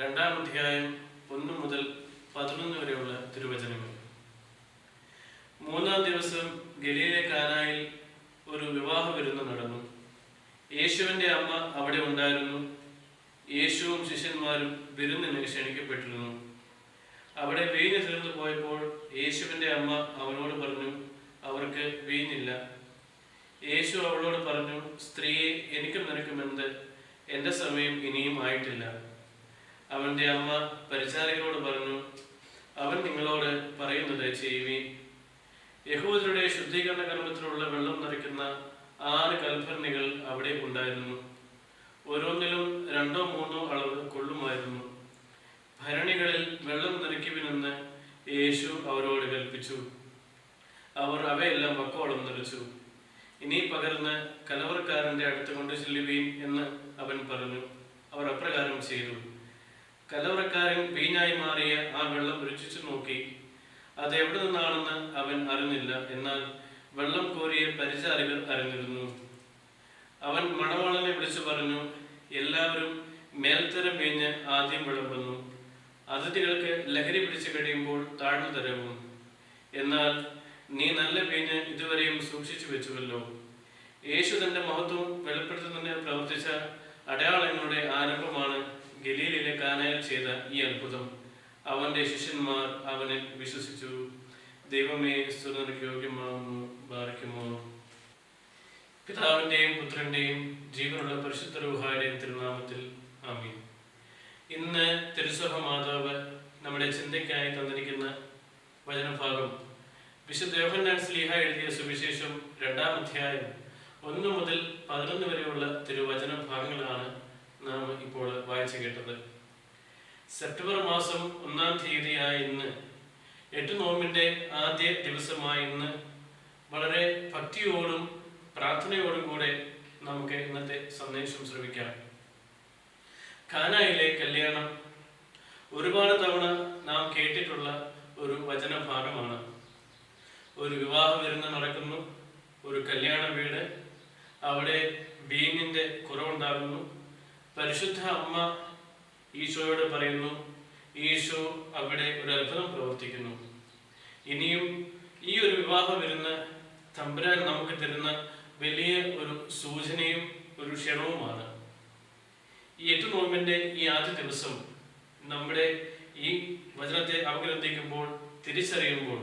രണ്ടാം അധ്യായം ഒന്ന് മുതൽ പതിനൊന്ന് വരെയുള്ള തിരുവചനങ്ങൾ. മൂന്നാം ദിവസം ഗലീലെ കാനായിൽ ഒരു വിവാഹ വിരുന്ന് നടന്നു. യേശുവിന്റെ അമ്മ അവിടെ ഉണ്ടായിരുന്നു. യേശുവും ശിഷ്യന്മാരും വിരുന്നിന് ക്ഷണിക്കപ്പെട്ടിരുന്നു. അവിടെ വീഞ്ഞ് തീർന്നു പോയപ്പോൾ യേശുവിന്റെ അമ്മ അവനോട് പറഞ്ഞു അവർക്ക് വീഞ്ഞില്ല. യേശു അവളോട് പറഞ്ഞു സ്ത്രീയെ എനിക്കും നിനക്കുമെന്ത് എന്റെ സമയം ഇനിയും ആയിട്ടില്ല. അവന്റെ അമ്മ പരിചാരകരോട് പറഞ്ഞു അവൻ നിങ്ങളോട് പറയുന്നത് ചെയ്യുവീൻ. യഹൂദരുടെ ശുദ്ധീകരണ കർമ്മത്തിലുള്ള വെള്ളം നിറയ്ക്കുന്ന ആറ് കൽഭരണികൾ അവിടെ ഉണ്ടായിരുന്നു. ഓരോന്നിലും രണ്ടോ മൂന്നോ അളവ് കൊള്ളുമായിരുന്നു. ഭരണികളിൽ വെള്ളം നിറയ്ക്കുവിനെന്ന് യേശു അവരോട് കൽപ്പിച്ചു. അവർ അവയെല്ലാം വക്കോളം നിറച്ചു. ഇനി പകർന്ന് കലവർക്കാരന്റെ അടുത്ത് കൊണ്ടു ചെല്ലുവീൻ എന്ന് അവൻ പറഞ്ഞു. അവർ അപ്രകാരം ചെയ്തു. കലവറക്കാരൻ വീഞ്ഞായി മാറിയ ആ വെള്ളം രുചിച്ചു നോക്കി. അത് എവിടെ നിന്നാണെന്ന് അവൻ അറിഞ്ഞില്ല. എന്നാൽ വെള്ളം കോരിയ പരിചാരകർ അറിഞ്ഞിരുന്നു. അവൻ മണവാളനെ വിളിച്ചു പറഞ്ഞു എല്ലാവരും മേൽത്തരം വീഞ്ഞ് ആദ്യം വിളമ്പുന്നു. അതിഥികൾക്ക് ലഹരി പിടിച്ചു കഴിയുമ്പോൾ താഴ്ന്നു തരവും. എന്നാൽ നീ നല്ല വീഞ്ഞ് ഇതുവരെയും സൂക്ഷിച്ചു വെച്ചുവല്ലോ. യേശു തന്റെ മഹത്വം വെളിപ്പെടുത്തുന്നതിന് പ്രവർത്തിച്ച അടയാളങ്ങളുടെ ആരംഭമാണ് ഗലീലിലെ കാനയിൽ ചെയ്ത ഈ അത്ഭുതം അവന്റെ ശിഷ്യന്മാർ അവനിൽ വിശ്വസിച്ചു. ദൈവമേ സ്തുതനക്ക് യോഗ്യമാകുന്നു ബാധിക്കുമോ? പിതാവിന്റെയും പുത്രന്റെയും ജീവനുള്ള പരിശുദ്ധ രൂഹായുടെയും തിരുനാമത്തിൽ ആമീൻ. ഇന്ന് തിരുസഭ മാതാവ് നമ്മുടെ ചിന്തയ്ക്കായി തന്നിരിക്കുന്ന വചനഭാഗം വിശുദ്ധ യോഹന്നാൻ സ്ലീഹ എഴുതിയ സുവിശേഷം രണ്ടാം അധ്യായം ഒന്ന് മുതൽ പതിനൊന്ന് വരെയുള്ള തിരുവചന ഭാഗങ്ങളാണ് നാം ഇപ്പോൾ വായിച്ചു കേട്ടത്. സെപ്റ്റംബർ മാസം ഒന്നാം തീയതിയായ ഇന്ന് എട്ട് നോമ്പിന്റെ ആദ്യ ദിവസമായ ഇന്ന് വളരെ ഭക്തിയോടും പ്രാർത്ഥനയോടും കൂടെ നമുക്ക് ഇന്നത്തെ സന്ദേശം ശ്രമിക്കാം ഖാനായിലെ കല്യാണം ഒരുപാട് തവണ നാം കേട്ടിട്ടുള്ള ഒരു വചനഭാഗമാണ്. ഒരു വിവാഹ വിരുന്ന് നടക്കുന്നു ഒരു കല്യാണ വീട് അവിടെ വീഞ്ഞിന്റെ കുറവുണ്ടാകുന്നു. പരിശുദ്ധ അമ്മ ഈശോയോട് പറയുന്നു ഈശോ അവിടെ ഒരു അത്ഭുതം പ്രവർത്തിക്കുന്നു. ഇനിയും ഈ ഒരു വിവാഹം വരുന്ന തമ്പുരാൻ നമുക്ക് തരുന്ന വലിയ ഒരു സൂചനയും ഒരു ക്ഷണവുമാണ്. ഈ എട്ട് നോമ്പിന്റെ ഈ ആദ്യ ദിവസം നമ്മുടെ ഈ വചനത്തെ അവഗ്രഹിക്കുമ്പോൾ തിരിച്ചറിയുമ്പോൾ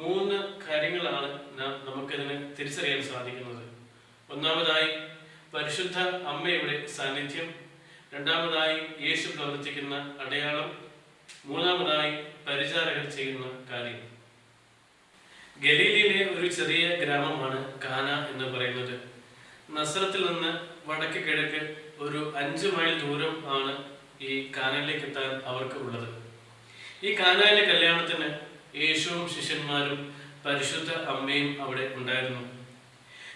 മൂന്ന് കാര്യങ്ങളാണ് നാം നമുക്കതിന് തിരിച്ചറിയാൻ സാധിക്കുന്നത്. ഒന്നാമതായി പരിശുദ്ധ അമ്മയുടെ സാന്നിധ്യം രണ്ടാമതായി യേശു പ്രവർത്തിക്കുന്ന അടയാളം മൂന്നാമതായി പരിചാരകർ ചെയ്യുന്ന കാര്യം. ഗലീലിയിലെ ഒരു ചെറിയ ഗ്രാമമാണ് കാന എന്ന് പറയുന്നത്. നസ്രത്തിൽ നിന്ന് വടക്ക് കിഴക്ക് ഒരു അഞ്ച് മൈൽ ദൂരം ആണ് ഈ കാനയിലേക്ക് എത്താൻ അവർക്ക് ഉള്ളത്. ഈ കാനയിലെ കല്യാണത്തിന് യേശുവും ശിഷ്യന്മാരും പരിശുദ്ധ അമ്മയും അവിടെ ഉണ്ടായിരുന്നു.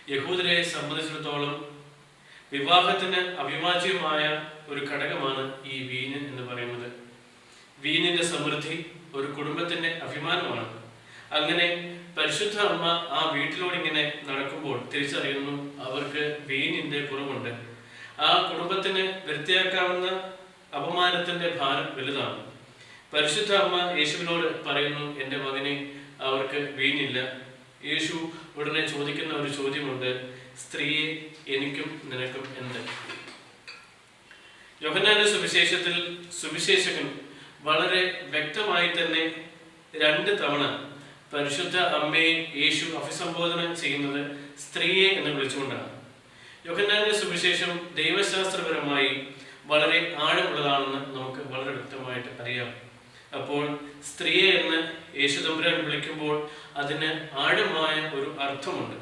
യഹൂദരെ സംബന്ധിച്ചിടത്തോളം വിവാഹത്തിന് അവിഭാജ്യമായ ഒരു ഘടകമാണ് ഈ വീഞ്ഞ് എന്ന് പറയുന്നത്. വീനിന്റെ സമൃദ്ധി ഒരു കുടുംബത്തിന്റെ അഭിമാനമാണ്. അങ്ങനെ പരിശുദ്ധ അമ്മ ആ വീട്ടിലൂടെ ഇങ്ങനെ നടക്കുമ്പോൾ തിരിച്ചറിയുന്നു അവർക്ക് വീനിന്റെ കുറവുണ്ട്. ആ കുടുംബത്തിന് വൃത്തിയാക്കാവുന്ന അപമാനത്തിന്റെ ഭാരം വലുതാണ്. പരിശുദ്ധ അമ്മ യേശുവിനോട് പറയുന്നു എന്റെ മകനെ അവർക്ക് വീഞ്ഞില്ല. യേശു ഉടനെ ചോദിക്കുന്ന ഒരു ചോദ്യമുണ്ട് സ്ത്രീയെ എനിക്കും നിനക്കും എന്ത് യോഹന്നാന്റെ സുവിശേഷത്തിൽ സുവിശേഷകൻ വളരെ വ്യക്തമായി തന്നെ രണ്ട് തവണ പരിശുദ്ധ അമ്മയെ യേശു അഭിസംബോധന ചെയ്യുന്നത് സ്ത്രീയെ എന്ന് വിളിച്ചുകൊണ്ടാണ്. യോഹന്നാന്റെ സുവിശേഷം ദൈവശാസ്ത്രപരമായി വളരെ ആഴമുള്ളതാണെന്ന് നമുക്ക് വളരെ വ്യക്തമായിട്ട് അറിയാം. അപ്പോൾ സ്ത്രീയെ എന്ന് യേശു തമ്പുരാൻ വിളിക്കുമ്പോൾ അതിന് ആഴമായ ഒരു അർത്ഥമുണ്ട്.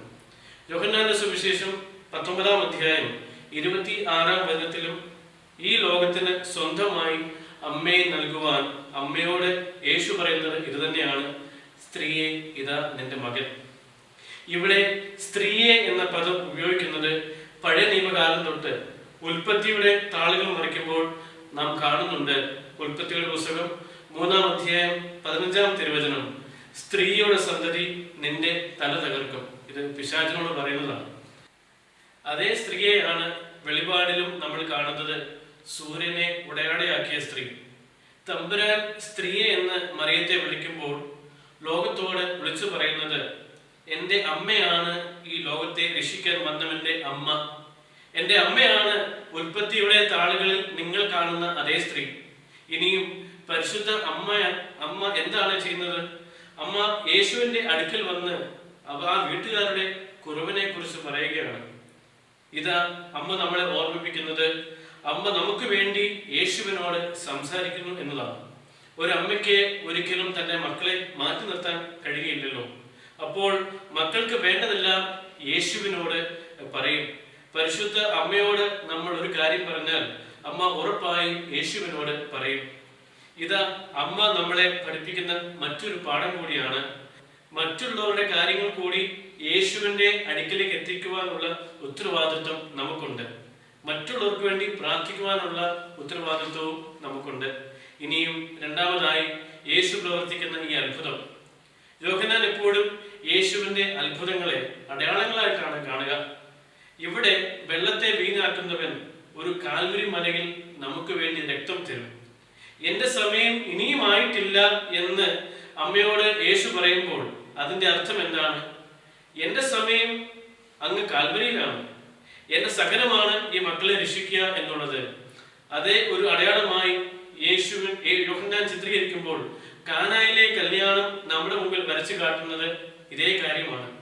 യോഹന്നാന്റെ സുവിശേഷം പത്തൊമ്പതാം അധ്യായം ഇരുപത്തി ആറാം വചനത്തിലും ഈ ലോകത്തിന് സ്വന്തമായി അമ്മയെ നൽകുവാൻ അമ്മയോട് യേശു പറയുന്നത് ഇത് തന്നെയാണ് സ്ത്രീയെ ഇതാ നിന്റെ മകൻ. ഇവിടെ സ്ത്രീയെ എന്ന പദം ഉപയോഗിക്കുന്നത് പഴയ നിയമകാലം തൊട്ട് ഉൽപ്പത്തിയുടെ താളുകൾ മറിക്കുമ്പോൾ നാം കാണുന്നുണ്ട്. ഉൽപ്പത്തിയുടെ പുസ്തകം മൂന്നാം അധ്യായം പതിനഞ്ചാം തിരുവചനം. സ്ത്രീയുടെ സന്തതി നിന്റെ തല തകർക്കും. ഇത് പിശാചിനോട് പറയുന്നതാണ്. അതേ സ്ത്രീയെയാണ് വെളിപാടിലും നമ്മൾ കാണുന്നത്. സൂര്യനെ ഉടയാടയാക്കിയ സ്ത്രീ. തമ്പുരാൻ സ്ത്രീയെ എന്ന് മറിയത്തെ വിളിക്കുമ്പോൾ ലോകത്തോട് വിളിച്ചു പറയുന്നത് എന്റെ അമ്മയാണ് ഈ ലോകത്തെ രക്ഷിക്കാൻ വന്നവന്റെ അമ്മ. എന്റെ അമ്മയാണ് ഉൽപ്പത്തിയുടെ താളുകളിൽ നിങ്ങൾ കാണുന്ന അതേ സ്ത്രീ. ഇനിയും പരിശുദ്ധ അമ്മ അമ്മ എന്താണ് ചെയ്യുന്നത്? അമ്മ യേശുവിന്റെ അടുക്കൽ വന്ന് ആ വീട്ടുകാരുടെ കുറവിനെ കുറിച്ച് പറയുകയാണ്. ഇതാ അമ്മ നമ്മളെ ഓർമ്മിപ്പിക്കുന്നത്. അമ്മ നമുക്ക് വേണ്ടി യേശുവിനോട് സംസാരിക്കുന്നു എന്നതാണ്. ഒരു അമ്മയ്ക്ക് ഒരിക്കലും തന്റെ മക്കളെ മാറ്റി നിർത്താൻ കഴിയുകയില്ലല്ലോ. അപ്പോൾ മക്കൾക്ക് വേണ്ടതെല്ലാം യേശുവിനോട് പറയും. പരിശുദ്ധ അമ്മയോട് നമ്മൾ ഒരു കാര്യം പറഞ്ഞാൽ അമ്മ ഉറപ്പായും യേശുവിനോട് പറയും. ഇതാ അമ്മ നമ്മളെ പഠിപ്പിക്കുന്ന മറ്റൊരു പാഠം കൂടിയാണ്. മറ്റുള്ളവരുടെ കാര്യങ്ങൾ കൂടി യേശുവിന്റെ അടുക്കിലേക്ക് എത്തിക്കുവാനുള്ള ഉത്തരവാദിത്വം നമുക്കുണ്ട്. മറ്റുള്ളവർക്ക് വേണ്ടി പ്രാർത്ഥിക്കുവാനുള്ള ഉത്തരവാദിത്വവും നമുക്കുണ്ട്. ഇനിയും രണ്ടാമതായി യേശു പ്രവർത്തിക്കുന്ന ഈ അത്ഭുതം. യോഹനാൻ എപ്പോഴും യേശുവിന്റെ അത്ഭുതങ്ങളെ അടയാളങ്ങളായിട്ടാണ് കാണുക. ഇവിടെ വെള്ളത്തെ വീണാക്കുന്നവൻ ഒരു കാൽവരി മലയിൽ നമുക്ക് വേണ്ടി രക്തം തരും. എന്റെ സമയം ഇനിയും ആയിട്ടില്ല എന്ന് അമ്മയോട് യേശു പറയുമ്പോൾ അതിന്റെ അർത്ഥം എന്താണ്? എന്റെ സമയം അങ്ങ് കാൽവരിയിലാണ്. എന്റെ സഹനമാണ് ഈ മക്കളെ രക്ഷിക്കുക എന്നുള്ളത്. അതേ ഒരു അടയാളമായി യേശുവിൻ യോഹന്നാൻ ചിത്രീകരിക്കുമ്പോൾ കാനായിലെ കല്യാണം നമ്മുടെ മുമ്പിൽ വരച്ചു കാട്ടുന്നത് ഇതേ കാര്യമാണ്.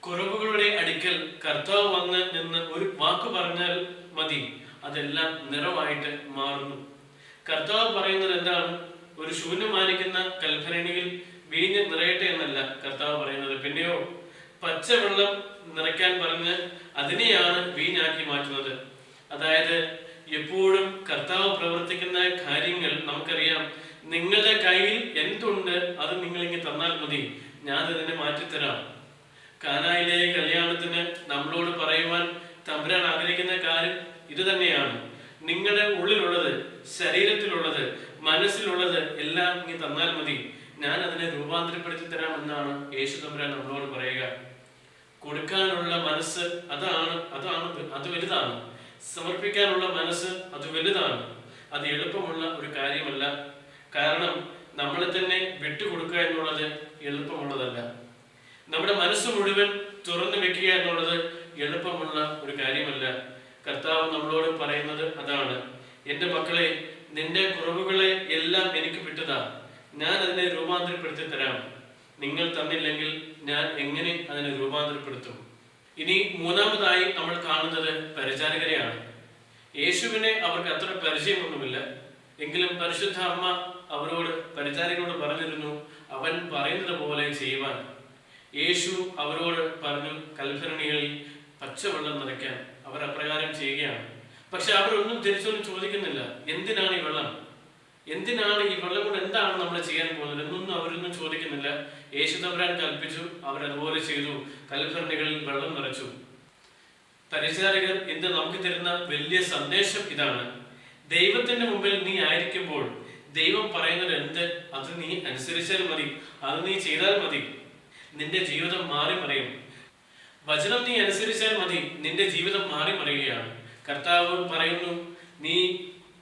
കുറവുകളുടെ അടുക്കൽ കർത്താവ് വന്ന് നിന്ന് ഒരു വാക്ക് പറഞ്ഞാൽ മതി. അതെല്ലാം നിറമായിട്ട് മാറുന്നു. കർത്താവ് പറയുന്നത് എന്താണ്? ഒരു ശൂന്യമായിരിക്കുന്ന കൽഭരണിയിൽ വീഞ്ഞ് നിറയട്ടെ എന്നല്ല കർത്താവ് പറയുന്നത്. പിന്നെയോ പച്ചവെള്ളം നിറയ്ക്കാൻ പറഞ്ഞ് അതിനെയാണ് വീഞ്ഞാക്കി മാറ്റുന്നത്. അതായത് എപ്പോഴും കർത്താവ് പ്രവർത്തിക്കുന്ന കാര്യങ്ങൾ നമുക്കറിയാം. നിങ്ങളുടെ കയ്യിൽ എന്തുണ്ട് അത് നിങ്ങൾ ഇങ്ങനെ തന്നാൽ മതി. ഞാൻ അതിനെ മാറ്റിത്തരാം. കാനായിലെ കല്യാണത്തിന് നമ്മളോട് പറയുവാൻ തമ്പുരാൻ ആഗ്രഹിക്കുന്ന കാര്യം ഇത് തന്നെയാണ് നിങ്ങളുടെ ഉള്ളിലുള്ളത് ശരീരത്തിലുള്ളത് മനസ്സിലുള്ളത് എല്ലാം ഇങ്ങനെ തന്നാൽ മതി. ഞാൻ അതിനെ രൂപാന്തരപ്പെടുത്തി തരാം എന്നാണ് യേശു തമ്പുരാൻ നമ്മളോട് പറയുക. കൊടുക്കാനുള്ള മനസ്സ് അതാണ് അതാണ് അത് വലുതാണ്. സമർപ്പിക്കാനുള്ള മനസ്സ് അത് വലുതാണ്. അത് എളുപ്പമുള്ള ഒരു കാര്യമല്ല. കാരണം നമ്മളെ തന്നെ വിട്ടുകൊടുക്കുക എന്നുള്ളത് എളുപ്പമുള്ളതല്ല. നമ്മുടെ മനസ്സ് മുഴുവൻ തുറന്നു വെക്കുക എന്നുള്ളത് എളുപ്പമുള്ള ഒരു കാര്യമല്ല. കർത്താവ് നമ്മളോട് പറയുന്നത് അതാണ്. എന്റെ മക്കളെ നിന്റെ കുറവുകളെ എല്ലാം എനിക്ക് വിട്ടതാ. ഞാൻ അതിനെ രൂപാന്തരപ്പെടുത്തി തരാം. നിങ്ങൾ തന്നില്ലെങ്കിൽ ഞാൻ എങ്ങനെ അതിനെ രൂപാന്തരപ്പെടുത്തും? ഇനി മൂന്നാമതായി നമ്മൾ കാണുന്നത് പരിചാരകരെയാണ് യേശുവിനെ അവർക്ക് അത്ര പരിചയമൊന്നുമില്ല. എങ്കിലും പരിശുദ്ധ അമ്മ അവരോട് പരിചാരകരോട് പറഞ്ഞിരുന്നു അവൻ പറയുന്നത് പോലെ ചെയ്യുവാൻ. യേശു അവരോട് പറഞ്ഞു കൽഭരണികളിൽ പച്ചവെള്ളം നിറയ്ക്കാൻ അവർ അപ്രകാരം ചെയ്യുകയാണ്. പക്ഷെ അവരൊന്നും തിരിച്ചൊന്നും ചോദിക്കുന്നില്ല എന്തിനാണ് ഈ വെള്ളം? എന്തിനാണ് ഈ വെള്ളം കൊണ്ട് എന്താണ് നമ്മൾ ചെയ്യാൻ പോകുന്നത്? എന്നൊന്നും അവരൊന്നും ചോദിക്കുന്നില്ല. യേശു തമ്പുരാൻ കൽപ്പിച്ചു അവർ അതുപോലെ ചെയ്തു. കൽഭരണികളിൽ വെള്ളം നിറച്ചു. പരിചാരകർ ഇന്ന് നമുക്ക് തരുന്ന വലിയ സന്ദേശം ഇതാണ്. ദൈവത്തിന്റെ മുമ്പിൽ നീ ആയിരിക്കുമ്പോൾ ദൈവം പറയുന്നത് എന്ത്? അത് നീ അനുസരിച്ചാൽ മതി. അത് നീ ചെയ്താൽ മതി. നിന്റെ ജീവിതം മാറി മറിയും. വചനം നീ അനുസരിച്ചാൽ മതി. നിന്റെ ജീവിതം മാറി മറിയുകയാണ്. കർത്താവ് പറയുന്നു നീ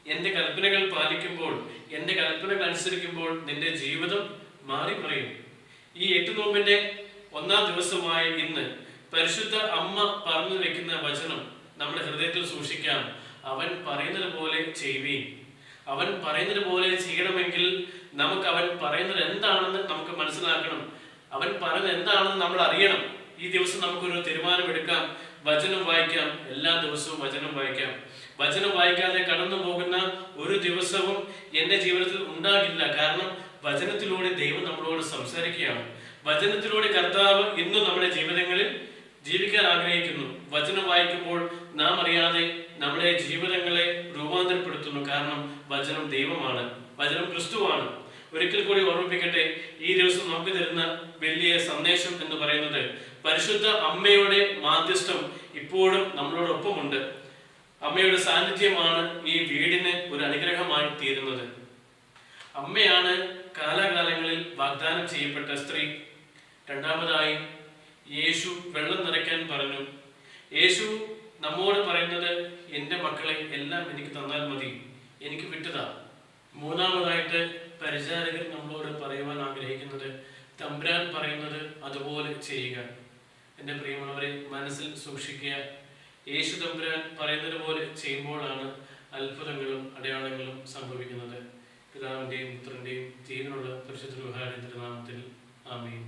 എന്റെ കൽപ്പനകൾ പാലിക്കുമ്പോൾ എന്റെ കൽപ്പനകൾ അനുസരിക്കുമ്പോൾ നിന്റെ ജീവിതം മാറി മറിയും. ഈ എട്ട് നോമ്പിന്റെ ഒന്നാം ദിവസമായ ഇന്ന് പരിശുദ്ധ അമ്മ പറഞ്ഞു വെക്കുന്ന വചനം നമ്മുടെ ഹൃദയത്തിൽ സൂക്ഷിക്കാം. അവൻ പറയുന്നത് പോലെ ചെയ്യുവീൻ. അവൻ പറയുന്നത് പോലെ ചെയ്യണമെങ്കിൽ നമുക്ക് അവൻ പറയുന്നത് എന്താണെന്ന് നമുക്ക് മനസ്സിലാക്കണം. അവൻ പറയുന്നത് എന്താണെന്ന് നമ്മൾ അറിയണം. ഈ ദിവസം നമുക്കൊരു തീരുമാനമെടുക്കാം വചനം വായിക്കാം. എല്ലാ ദിവസവും വചനം വായിക്കാം. വചനം വായിക്കാതെ കടന്നു പോകുന്ന ഒരു ദിവസവും എന്റെ ജീവിതത്തിൽ ഉണ്ടാകില്ല. കാരണം വചനത്തിലൂടെ ദൈവം നമ്മളോട് സംസാരിക്കുകയാണ്. വചനത്തിലൂടെ കർത്താവ് ഇന്നും നമ്മുടെ ജീവിതങ്ങളിൽ ജീവിക്കാൻ ആഗ്രഹിക്കുന്നു. വചനം വായിക്കുമ്പോൾ നാം അറിയാതെ നമ്മുടെ ജീവിതങ്ങളെ രൂപാന്തരപ്പെടുത്തുന്നു. കാരണം വചനം ദൈവമാണ്. വചനം ക്രിസ്തുവാണ്. ഒരിക്കൽ കൂടി ഓർമ്മിപ്പിക്കട്ടെ ഈ ദിവസം നമുക്ക് തരുന്ന വലിയ സന്ദേശം എന്ന് പറയുന്നത് പരിശുദ്ധ അമ്മയുടെ മാധ്യസ്ഥം ഇപ്പോഴും നമ്മളോടൊപ്പമുണ്ട്. അമ്മയുടെ സാന്നിധ്യമാണ് ഈ വീടിന് ഒരു അനുഗ്രഹമായി തീരുന്നത്. അമ്മയാണ് കാലാകാലങ്ങളിൽ വാഗ്ദാനം ചെയ്യപ്പെട്ട സ്ത്രീ രണ്ടാമതായി യേശു വെള്ളം നിറയ്ക്കാൻ പറഞ്ഞു. യേശു നമ്മോട് പറയുന്നത് എന്റെ മക്കളെ എല്ലാം എനിക്ക് തന്നാൽ മതി. എനിക്ക് വിട്ടതാ. മൂന്നാമതായിട്ട് പരിചാരകൻ നമ്മളോട് പറയുവാൻ ആഗ്രഹിക്കുന്നത് തമ്പുരാൻ പറയുന്നത് അതുപോലെ ചെയ്യുക. എന്റെ പ്രിയമുള്ളവരെ മനസ്സിൽ സൂക്ഷിക്കുക. യേശു തമ്പുരാൻ പറയുന്നത് പോലെ ചെയ്യുമ്പോഴാണ് അത്ഭുതങ്ങളും അടയാളങ്ങളും സംഭവിക്കുന്നത്. പിതാവിന്റെയും പുത്രന്റെയും ജീവനുള്ള പരിശുദ്ധ വിഹാരത്തിന്റെ നാമത്തിൽ ആമീൻ.